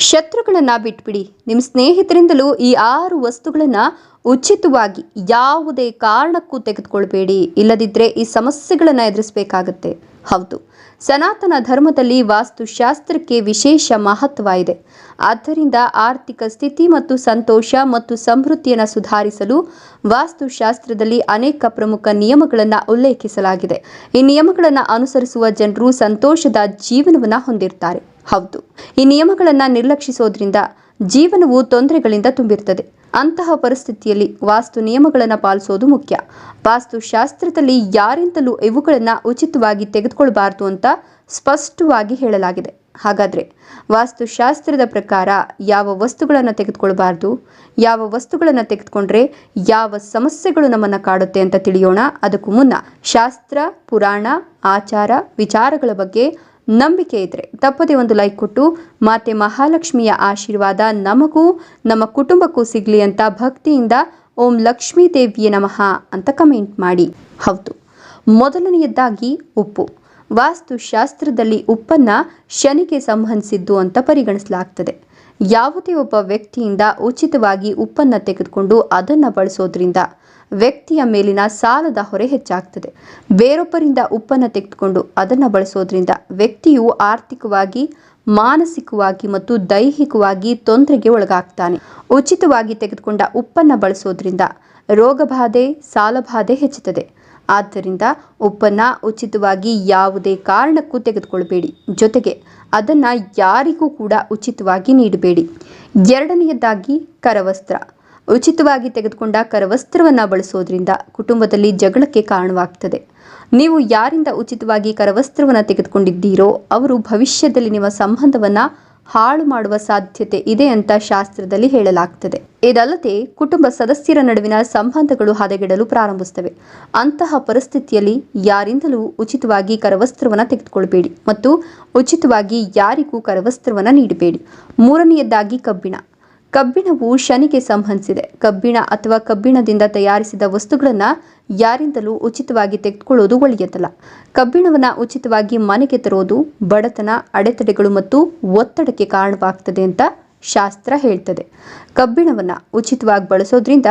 ಶತ್ರುಗಳನ್ನ ಬಿಟ್ಬಿಡಿ. ನಿಮ್ಮ ಸ್ನೇಹಿತರಿಂದಲೂ ಈ ಆರು ವಸ್ತುಗಳನ್ನ ಉಚಿತವಾಗಿ ಯಾವುದೇ ಕಾರಣಕ್ಕೂ ತೆಗೆದುಕೊಳ್ಬೇಡಿ. ಇಲ್ಲದಿದ್ದರೆ ಈ ಸಮಸ್ಯೆಗಳನ್ನು ಎದುರಿಸಬೇಕಾಗತ್ತೆ. ಹೌದು. ಸನಾತನ ಧರ್ಮದಲ್ಲಿ ವಾಸ್ತುಶಾಸ್ತ್ರಕ್ಕೆ ವಿಶೇಷ ಮಹತ್ವ ಇದೆ. ಆದ್ದರಿಂದ ಆರ್ಥಿಕ ಸ್ಥಿತಿ ಮತ್ತು ಸಂತೋಷ ಮತ್ತು ಸಮೃದ್ಧಿಯನ್ನು ಸುಧಾರಿಸಲು ವಾಸ್ತುಶಾಸ್ತ್ರದಲ್ಲಿ ಅನೇಕ ಪ್ರಮುಖ ನಿಯಮಗಳನ್ನು ಉಲ್ಲೇಖಿಸಲಾಗಿದೆ. ಈ ನಿಯಮಗಳನ್ನು ಅನುಸರಿಸುವ ಜನರು ಸಂತೋಷದ ಜೀವನವನ್ನು ಹೊಂದಿರ್ತಾರೆ. ಹೌದು. ಈ ನಿಯಮಗಳನ್ನು ನಿರ್ಲಕ್ಷಿಸೋದ್ರಿಂದ ಜೀವನವು ತೊಂದರೆಗಳಿಂದ ತುಂಬಿರ್ತದೆ ಅಂತಹ ಪರಿಸ್ಥಿತಿಯಲ್ಲಿ ವಾಸ್ತು ನಿಯಮಗಳನ್ನು ಪಾಲಿಸೋದು ಮುಖ್ಯ. ವಾಸ್ತುಶಾಸ್ತ್ರದಲ್ಲಿ ಯಾರಿಂದಲೂ ಇವುಗಳನ್ನು ಉಚಿತವಾಗಿ ತೆಗೆದುಕೊಳ್ಬಾರ್ದು ಅಂತ ಸ್ಪಷ್ಟವಾಗಿ ಹೇಳಲಾಗಿದೆ. ಹಾಗಾದರೆ ವಾಸ್ತುಶಾಸ್ತ್ರದ ಪ್ರಕಾರ ಯಾವ ವಸ್ತುಗಳನ್ನು ತೆಗೆದುಕೊಳ್ಬಾರ್ದು, ಯಾವ ವಸ್ತುಗಳನ್ನು ತೆಗೆದುಕೊಂಡ್ರೆ ಯಾವ ಸಮಸ್ಯೆಗಳು ನಮ್ಮನ್ನು ಕಾಡುತ್ತೆ ಅಂತ ತಿಳಿಯೋಣ. ಅದಕ್ಕೂ ಮುನ್ನ ಶಾಸ್ತ್ರ, ಪುರಾಣ, ಆಚಾರ, ವಿಚಾರಗಳ ಬಗ್ಗೆ ನಂಬಿಕೆ ಇದ್ರೆ ತಪ್ಪದೆ ಒಂದು ಲೈಕ್ ಕೊಟ್ಟು ಮಾತೆ ಮಹಾಲಕ್ಷ್ಮಿಯ ಆಶೀರ್ವಾದ ನಮಗೂ, ನಮ್ಮ ಕುಟುಂಬಕ್ಕೂ ಸಿಗಲಿ ಅಂತ ಭಕ್ತಿಯಿಂದ ಓಂ ಲಕ್ಷ್ಮೀ ದೇವಿಯ ನಮಃ ಅಂತ ಕಮೆಂಟ್ ಮಾಡಿ. ಹೌದು. ಮೊದಲನೆಯದ್ದಾಗಿ ಉಪ್ಪು. ವಾಸ್ತುಶಾಸ್ತ್ರದಲ್ಲಿ ಉಪ್ಪನ್ನು ಶನಿಗೆ ಸಂಬಂಧಿಸಿದ್ದು ಅಂತ ಪರಿಗಣಿಸಲಾಗ್ತದೆ. ಯಾವುದೇ ಒಬ್ಬ ವ್ಯಕ್ತಿಯಿಂದ ಉಚಿತವಾಗಿ ಉಪ್ಪನ್ನು ತೆಗೆದುಕೊಂಡು ಅದನ್ನು ಬಳಸೋದ್ರಿಂದ ವ್ಯಕ್ತಿಯ ಮೇಲಿನ ಸಾಲದ ಹೊರೆ ಹೆಚ್ಚಾಗ್ತದೆ. ಬೇರೊಬ್ಬರಿಂದ ಉಪ್ಪನ್ನು ತೆಗೆದುಕೊಂಡು ಅದನ್ನು ಬಳಸೋದ್ರಿಂದ ವ್ಯಕ್ತಿಯು ಆರ್ಥಿಕವಾಗಿ, ಮಾನಸಿಕವಾಗಿ ಮತ್ತು ದೈಹಿಕವಾಗಿ ತೊಂದರೆಗೆ ಒಳಗಾಗ್ತಾನೆ. ಉಚಿತವಾಗಿ ತೆಗೆದುಕೊಂಡ ಉಪ್ಪನ್ನು ಬಳಸೋದ್ರಿಂದ ರೋಗಬಾಧೆ, ಸಾಲಬಾಧೆ ಹೆಚ್ಚುತ್ತದೆ. ಆದ್ದರಿಂದ ಉಪ್ಪನ್ನು ಉಚಿತವಾಗಿ ಯಾವುದೇ ಕಾರಣಕ್ಕೂ ತೆಗೆದುಕೊಳ್ಬೇಡಿ ಜೊತೆಗೆ ಅದನ್ನು ಯಾರಿಗೂ ಕೂಡ ಉಚಿತವಾಗಿ ನೀಡಬೇಡಿ. ಎರಡನೆಯದಾಗಿ ಕರವಸ್ತ್ರ. ಉಚಿತವಾಗಿ ತೆಗೆದುಕೊಂಡ ಕರವಸ್ತ್ರವನ್ನು ಬಳಸೋದ್ರಿಂದ ಕುಟುಂಬದಲ್ಲಿ ಜಗಳಕ್ಕೆ ಕಾರಣವಾಗ್ತದೆ. ನೀವು ಯಾರಿಂದ ಉಚಿತವಾಗಿ ಕರವಸ್ತ್ರವನ್ನು ತೆಗೆದುಕೊಂಡಿದ್ದೀರೋ ಅವರು ಭವಿಷ್ಯದಲ್ಲಿ ನಿಮ್ಮ ಸಂಬಂಧವನ್ನು ಹಾಳು ಮಾಡುವ ಸಾಧ್ಯತೆ ಇದೆ ಅಂತ ಶಾಸ್ತ್ರದಲ್ಲಿ ಹೇಳಲಾಗ್ತದೆ. ಇದಲ್ಲದೆ ಕುಟುಂಬ ಸದಸ್ಯರ ನಡುವಿನ ಸಂಬಂಧಗಳು ಹದಗೆಡಲು ಪ್ರಾರಂಭಿಸುತ್ತವೆ. ಅಂತಹ ಪರಿಸ್ಥಿತಿಯಲ್ಲಿ ಯಾರಿಂದಲೂ ಉಚಿತವಾಗಿ ಕರವಸ್ತ್ರವನ್ನು ತೆಗೆದುಕೊಳ್ಬೇಡಿ ಮತ್ತು ಉಚಿತವಾಗಿ ಯಾರಿಗೂ ಕರವಸ್ತ್ರವನ್ನು ನೀಡಬೇಡಿ. ಮೂರನೆಯದಾಗಿ ಕಬ್ಬಿಣ. ಕಬ್ಬಿಣವು ಶನಿಗೆ ಸಂಬಂಧಿಸಿದೆ. ಕಬ್ಬಿಣ ಅಥವಾ ಕಬ್ಬಿಣದಿಂದ ತಯಾರಿಸಿದ ವಸ್ತುಗಳನ್ನು ಯಾರಿಂದಲೂ ಉಚಿತವಾಗಿ ತೆಗೆದುಕೊಳ್ಳೋದು ಒಳ್ಳೆಯದಲ್ಲ. ಕಬ್ಬಿಣವನ್ನು ಉಚಿತವಾಗಿ ಮನೆಗೆ ತರೋದು ಬಡತನ, ಅಡೆತಡೆಗಳು ಮತ್ತು ಒತ್ತಡಕ್ಕೆ ಕಾರಣವಾಗ್ತದೆ ಅಂತ ಶಾಸ್ತ್ರ ಹೇಳ್ತದೆ. ಕಬ್ಬಿಣವನ್ನು ಉಚಿತವಾಗಿ ಬಳಸೋದ್ರಿಂದ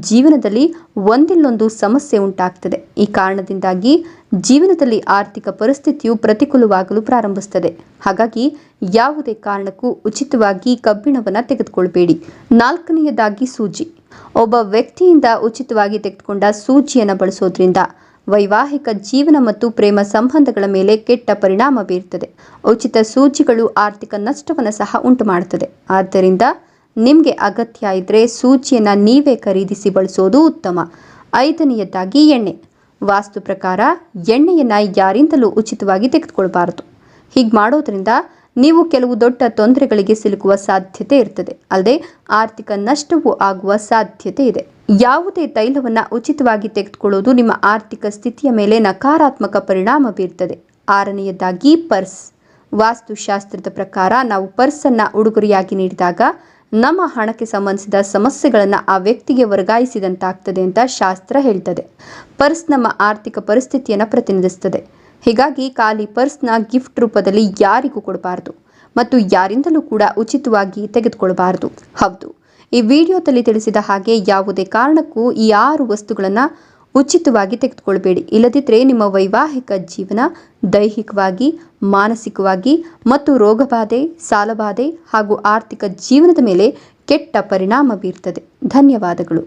ಜೀವನದಲ್ಲಿ ಒಂದಿಲ್ಲೊಂದು ಸಮಸ್ಯೆ ಉಂಟಾಗ್ತದೆ. ಈ ಕಾರಣದಿಂದಾಗಿ ಜೀವನದಲ್ಲಿ ಆರ್ಥಿಕ ಪರಿಸ್ಥಿತಿಯು ಪ್ರತಿಕೂಲವಾಗಲು ಪ್ರಾರಂಭಿಸ್ತದೆ. ಹಾಗಾಗಿ ಯಾವುದೇ ಕಾರಣಕ್ಕೂ ಉಚಿತವಾಗಿ ಕಬ್ಬಿಣವನ್ನು ತೆಗೆದುಕೊಳ್ಬೇಡಿ. ನಾಲ್ಕನೆಯದಾಗಿ ಸೂಜಿ. ಒಬ್ಬ ವ್ಯಕ್ತಿಯಿಂದ ಉಚಿತವಾಗಿ ತೆಗೆದುಕೊಂಡ ಸೂಜಿಯನ್ನು ಬಳಸೋದ್ರಿಂದ ವೈವಾಹಿಕ ಜೀವನ ಮತ್ತು ಪ್ರೇಮ ಸಂಬಂಧಗಳ ಮೇಲೆ ಕೆಟ್ಟ ಪರಿಣಾಮ ಬೀರುತ್ತದೆ ಉಚಿತ ಸೂಚಿಗಳು ಆರ್ಥಿಕ ನಷ್ಟವನ್ನು ಸಹ ಉಂಟು ಮಾಡುತ್ತದೆ ಆದ್ದರಿಂದ ನಿಮಗೆ ಅಗತ್ಯ ಇದ್ದರೆ ಸೂಚಿಯನ್ನು ನೀವೇ ಖರೀದಿಸಿ ಬಳಸೋದು ಉತ್ತಮ. ಐದನೆಯದಾಗಿ ಎಣ್ಣೆ. ವಾಸ್ತು ಪ್ರಕಾರ ಎಣ್ಣೆಯನ್ನು ಯಾರಿಂದಲೂ ಉಚಿತವಾಗಿ ತೆಗೆದುಕೊಳ್ಬಾರದು. ಹೀಗೆ ಮಾಡೋದ್ರಿಂದ ನೀವು ಕೆಲವು ದೊಡ್ಡ ತೊಂದರೆಗಳಿಗೆ ಸಿಲುಕುವ ಸಾಧ್ಯತೆ ಇರ್ತದೆ. ಅಲ್ಲದೆ ಆರ್ಥಿಕ ನಷ್ಟವೂ ಆಗುವ ಸಾಧ್ಯತೆ ಇದೆ. ಯಾವುದೇ ತೈಲವನ್ನು ಉಚಿತವಾಗಿ ತೆಗೆದುಕೊಳ್ಳುವುದು ನಿಮ್ಮ ಆರ್ಥಿಕ ಸ್ಥಿತಿಯ ಮೇಲೆ ನಕಾರಾತ್ಮಕ ಪರಿಣಾಮ ಬೀರ್ತದೆ. ಆರನೆಯದಾಗಿ ಪರ್ಸ್. ವಾಸ್ತುಶಾಸ್ತ್ರದ ಪ್ರಕಾರ ನಾವು ಪರ್ಸನ್ನು ಉಡುಗೊರೆಯಾಗಿ ನೀಡಿದಾಗ ನಮ್ಮ ಹಣಕ್ಕೆ ಸಂಬಂಧಿಸಿದ ಸಮಸ್ಯೆಗಳನ್ನು ಆ ವ್ಯಕ್ತಿಗೆ ವರ್ಗಾಯಿಸಿದಂತಾಗ್ತದೆ ಅಂತ ಶಾಸ್ತ್ರ ಹೇಳ್ತದೆ. ಪರ್ಸ್ ನಮ್ಮ ಆರ್ಥಿಕ ಪರಿಸ್ಥಿತಿಯನ್ನು ಪ್ರತಿನಿಧಿಸ್ತದೆ. ಹೀಗಾಗಿ ಖಾಲಿ ಪರ್ಸ್ನ ಗಿಫ್ಟ್ ರೂಪದಲ್ಲಿ ಯಾರಿಗೂ ಕೊಡಬಾರ್ದು ಮತ್ತು ಯಾರಿಂದಲೂ ಕೂಡ ಉಚಿತವಾಗಿ ತೆಗೆದುಕೊಳ್ಳಬಾರದು. ಹೌದು. ಈ ವಿಡಿಯೋದಲ್ಲಿ ತಿಳಿಸಿದ ಹಾಗೆ ಯಾವುದೇ ಕಾರಣಕ್ಕೂ ಈ ಆರು ವಸ್ತುಗಳನ್ನು ಉಚಿತವಾಗಿ ತೆಗೆದುಕೊಳ್ಬೇಡಿ. ಇಲ್ಲದಿದ್ದರೆ ನಿಮ್ಮ ವೈವಾಹಿಕ ಜೀವನ ದೈಹಿಕವಾಗಿ, ಮಾನಸಿಕವಾಗಿ ಮತ್ತು ರೋಗಬಾಧೆ, ಸಾಲಬಾಧೆ ಹಾಗೂ ಆರ್ಥಿಕ ಜೀವನದ ಮೇಲೆ ಕೆಟ್ಟ ಪರಿಣಾಮ ಬೀರ್ತದೆ. ಧನ್ಯವಾದಗಳು.